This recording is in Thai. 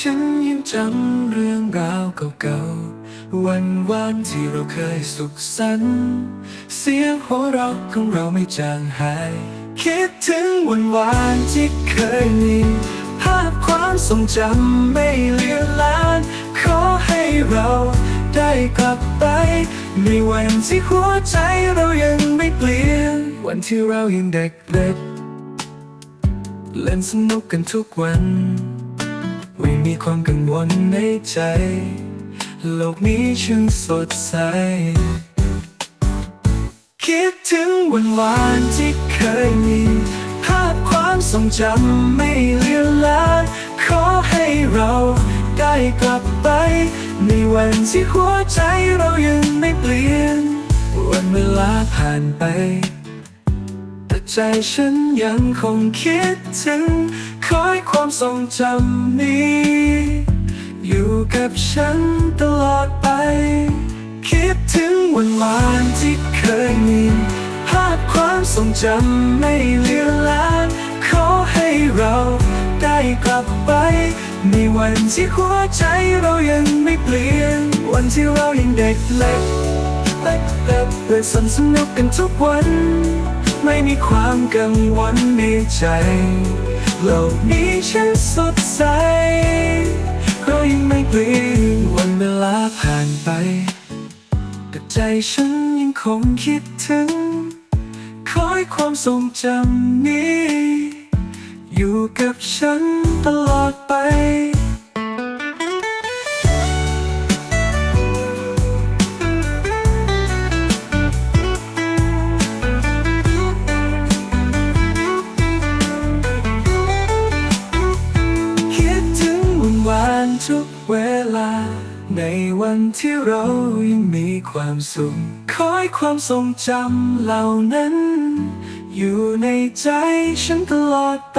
ฉันยังจำเรื่องราวเก่าๆ วันวานที่เราเคยสุขสันต์เสียงหัวเราะของเราไม่จางหาย คิดถึงวันวานที่เคยมีภาพความทรงจำไม่เลือนลาง ขอให้เราได้กลับไป ในวันที่หัวใจเรายังไม่เปลี่ยน วันที่เรายังเด็กเล็กเล่นสนุกกันทุกวัน มีความกังวลในใจ โลกนี้ช่างสดใส คิดถึงวันวานที่เคยมี ภาพความทรงจำไม่เลือนลางขอให้เราได้กลับไป ในวันที่หัวใจเรายังไม่เปลี่ยน วันเวลาผ่านไปแต่ใจฉันยังคงคิดถึงคอ ความทรงจำนี้ อยู่กับฉันตลอดไป คิดถึงวันวานที่เคยมีภาพความทรงจำไม่เลือนลางขอให้เราได้กลับไป ในวันที่หัวใจเรายังไม่เปลี่ยน วันที่เรายังเด็กเล็กเล็กเล็กเล่นสนสนุกกันทุกวัน ไม่มีความกังวลในใจโลกนี้ฉันสดใสก็ยังไม่เปลี่ยนวันเวลาผ่านไป แต่ใจฉันยังคงคิดถึง คอยความทรงจำนี้ ทุกเวลา ในวันที่เรายังมีความสุข คอยความทรงจำเหล่านั้น อยู่ในใจฉันตลอดไป